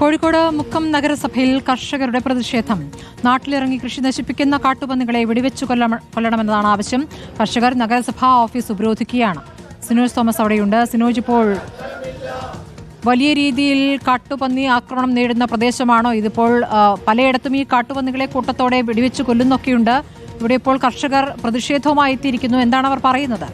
കോഴിക്കോട് മുക്കം നഗരസഭയിൽ കർഷകരുടെ പ്രതിഷേധം. നാട്ടിലിറങ്ങി കൃഷി നശിപ്പിക്കുന്ന കാട്ടുപന്നികളെ വെടിവെച്ചു കൊല്ലണമെന്നതാണ് ആവശ്യം. കർഷകർ നഗരസഭാ ഓഫീസ് ഉപരോധിക്കുകയാണ്. സിനോജ് തോമസ് അവിടെയുണ്ട്. സിനോജ് ഇപ്പോൾ വലിയ രീതിയിൽ കാട്ടുപന്നി ആക്രമണം നേരിടുന്ന പ്രദേശമാണോ? ഇതിപ്പോൾ പലയിടത്തും ഈ കാട്ടുപന്നികളെ കൂട്ടത്തോടെ വെടിവെച്ച് കൊല്ലുന്നൊക്കെയുണ്ട്. ഇവിടെ ഇപ്പോൾ കർഷകർ പ്രതിഷേധവുമായി എത്തിയിരിക്കുന്നു. എന്താണ് അവർ പറയുന്നത്?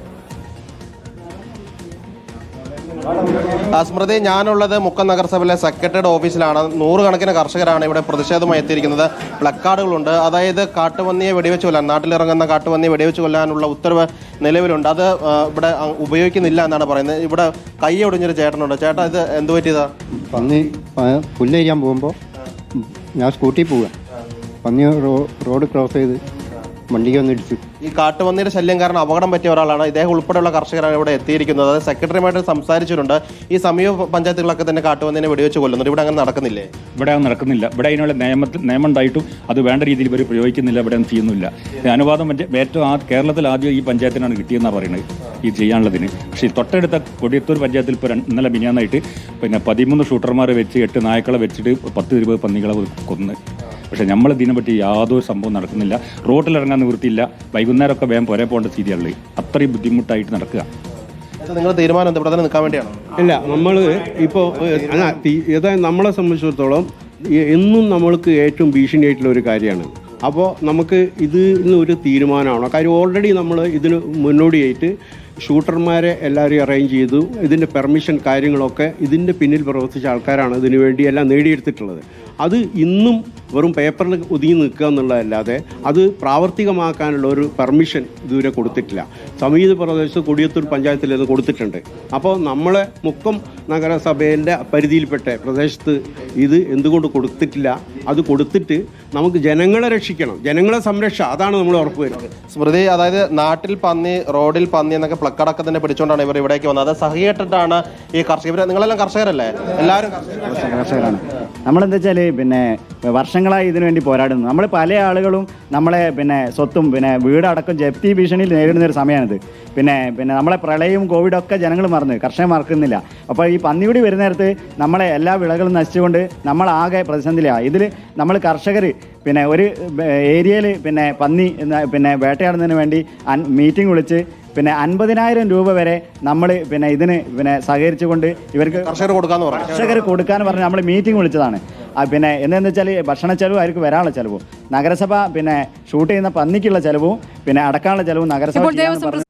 സ്മൃതി ഞാനുള്ളത് മുക്കം നഗരസഭയിലെ സെക്രട്ടറിയുടെ ഓഫീസിലാണ്. നൂറുകണക്കിന് കർഷകരാണ് ഇവിടെ പ്രതിഷേധമായി എത്തിയിരിക്കുന്നത്. പ്ലക്കാർഡുകളുണ്ട്. അതായത് കാട്ടുപന്നിയെ വെടിവെച്ച് കൊല്ലാൻ നാട്ടിലിറങ്ങുന്ന കാട്ടുപന്നിയെ വെടിവെച്ച് കൊല്ലാനുള്ള ഉത്തരവ് നിലവിലുണ്ട്. അത് ഇവിടെ ഉപയോഗിക്കുന്നില്ല എന്നാണ് പറയുന്നത്. ഇവിടെ കൈ ഒടിഞ്ഞൊരു ചേട്ടനുണ്ട്. ചേട്ടാ ഇത് എന്ത് പറ്റിയതാ? പന്നി പ- പുല്ലരിയാൻ പോകുമ്പോൾ ഞാൻ സ്കൂട്ടി പോവുക പന്നി റോഡ് ക്രോസ് ചെയ്ത് വണ്ടിക്ക് വന്ന് ഇടിച്ചു ഈ കാട്ടുപന്നിയുടെ ശല്യം കാരണം അപകടം പറ്റിയ ഒരാളാണ്. ഇദ്ദേഹം ഉൾപ്പെടെയുള്ള കർഷകരാണ് ഇവിടെ എത്തിയിരിക്കുന്നത്. അത് സെക്രട്ടറിയുമായിട്ട് സംസാരിച്ചിട്ടുണ്ട്. ഈ സമീപ പഞ്ചായത്തുകളൊക്കെ തന്നെ കാട്ടുപന്നിനെ വെടിവെച്ച് കൊല്ലുന്നുണ്ട്. ഇവിടെ അങ്ങനെ നടക്കുന്നില്ലേ? ഇവിടെ അങ്ങനെ നടക്കുന്നില്ല. ഇവിടെ അതിനുള്ള നിയമത്തിൽ നിയമം ഉണ്ടായിട്ടും അത് വേണ്ട രീതിയിൽ ഇവർ പ്രയോഗിക്കുന്നില്ല. ഇവിടെ ഒന്നും ചെയ്യുന്നില്ല. ഈ അനുവാദം മറ്റേ ഏറ്റവും ആ കേരളത്തിൽ ആദ്യം ഈ പഞ്ചായത്തിനാണ് കിട്ടിയെന്നാണ് പറയുന്നത് ഈ ചെയ്യാനുള്ളതിന്. പക്ഷേ ഈ തൊട്ടടുത്ത കൊടിയത്തൂർ പഞ്ചായത്തിൽ ഇപ്പോൾ ഇന്നലെ മിനിയാന്നായിട്ട് പിന്നെ പതിമൂന്ന് ഷൂട്ടർമാരെ വെച്ച് എട്ട് നായ്ക്കളെ വെച്ചിട്ട് പത്ത് ഇരുപത് പന്നികളെ കൊന്ന്. പക്ഷേ നമ്മൾ ഇതിനെ പറ്റി യാതൊരു സംഭവം നടക്കുന്നില്ല. റോട്ടിലിറങ്ങാൻ നിവൃത്തിയില്ല. വൈകുന്നേരമൊക്കെ വേഗം പോരെ പോകേണ്ട സ്ഥിതിയുള്ളത് അത്രയും ബുദ്ധിമുട്ടായിട്ട് നടക്കുക. നിങ്ങളുടെ തീരുമാനം എന്താ? ഇവിടെ തന്നെ നിൽക്കാൻ വേണ്ടിയാണോ? ഇല്ല നമ്മൾ ഇപ്പോൾ അതായത് നമ്മളെ സംബന്ധിച്ചിടത്തോളം എന്നും നമ്മൾക്ക് ഏറ്റവും ഭീഷണിയായിട്ടുള്ള ഒരു കാര്യമാണ്. അപ്പോൾ നമുക്ക് ഇതിന് ഒരു തീരുമാനമാണോ? കാര്യം ഓൾറെഡി നമ്മൾ ഇതിന് മുന്നോടിയായിട്ട് ഷൂട്ടർമാരെ എല്ലാവരെയും അറേഞ്ച് ചെയ്തു. ഇതിന്റെ പെർമിഷൻ കാര്യങ്ങളൊക്കെ ഇതിന്റെ പിന്നിൽ പ്രവർത്തിച്ച ആൾക്കാരാണ് ഇതിനു വേണ്ടി എല്ലാം നേടിയെടുത്തിട്ടുള്ളത്. അത് ഇന്നും വെറും പേപ്പറിൽ ഒതുങ്ങി നിൽക്കുക എന്നുള്ളതല്ലാതെ അത് പ്രാവർത്തികമാക്കാനുള്ള ഒരു പെർമിഷൻ ഇതുവരെ കൊടുത്തിട്ടില്ല. സമീപ പ്രദേശത്ത് കൊടിയത്തൂർ പഞ്ചായത്തിൽ ഇത് കൊടുത്തിട്ടുണ്ട്. അപ്പോൾ നമ്മളെ മുക്കം നഗരസഭയിന്റെ പരിധിയിൽപ്പെട്ട പ്രദേശത്ത് ഇത് എന്തുകൊണ്ട് കൊടുത്തിട്ടില്ല? അത് കൊടുത്തിട്ട് നമുക്ക് ജനങ്ങളെ രക്ഷിക്കണം. ജനങ്ങളെ സംരക്ഷ അതാണ് നമ്മൾ ഉറപ്പ് വരുന്നത്. സ്മൃതി അതായത് നാട്ടിൽ പന്നി റോഡിൽ പന്നി എന്നൊക്കെ പ്ലക്കടക്കം തന്നെ പിടിച്ചുകൊണ്ടാണ് ഇവർ ഇവിടേക്ക് വന്നത്. അത് സഹിയിട്ടിട്ടാണ് ഈ കർഷകർ നിങ്ങളെല്ലാം കർഷകരല്ലേ? എല്ലാവരും കർഷകരാണ്. നമ്മളെന്താ വെച്ചാൽ പിന്നെ വർഷങ്ങളായി ഇതിനു വേണ്ടി പോരാടുന്നു. നമ്മൾ പല ആളുകളും നമ്മളെ പിന്നെ സ്വത്തും പിന്നെ വീടടക്കം ജപ്തി ഭീഷണിയിൽ നേരിടുന്ന ഒരു സമയമാണിത് പിന്നെ പിന്നെ നമ്മളെ പ്രളയവും കോവിഡും ഒക്കെ ജനങ്ങൾ മറന്ന്. കർഷകർ മറക്കുന്നില്ല. അപ്പോൾ ഈ പന്നിയുടി വരുന്ന നേരത്ത് നമ്മളെ എല്ലാ വിളകളും നശിച്ചുകൊണ്ട് നമ്മളാകെ പ്രതിസന്ധിയിലാണ് ഇതിൽ നമ്മൾ കർഷകർ പിന്നെ ഒരു ഏരിയയിൽ പിന്നെ പന്നി പിന്നെ വേട്ടയാടുന്നതിന് വേണ്ടി മീറ്റിംഗ് വിളിച്ച് പിന്നെ അൻപതിനായിരം രൂപ വരെ നമ്മൾ പിന്നെ ഇതിന് പിന്നെ സഹകരിച്ചുകൊണ്ട് ഇവർക്ക് കർഷകർ കൊടുക്കാന്ന് പറഞ്ഞു. കർഷകർ കൊടുക്കാൻ പറഞ്ഞ് നമ്മൾ മീറ്റിംഗ് വിളിച്ചതാണ്. പിന്നെ എന്താണെന്ന് വെച്ചാൽ ഭക്ഷണ ചെലവ് അവർക്ക് വരാനുള്ള ചെലവും. നഗരസഭ പിന്നെ ഷൂട്ട് ചെയ്യുന്ന പന്നിക്കുള്ള ചെലവും പിന്നെ അടക്കാനുള്ള ചെലവും നഗരസഭ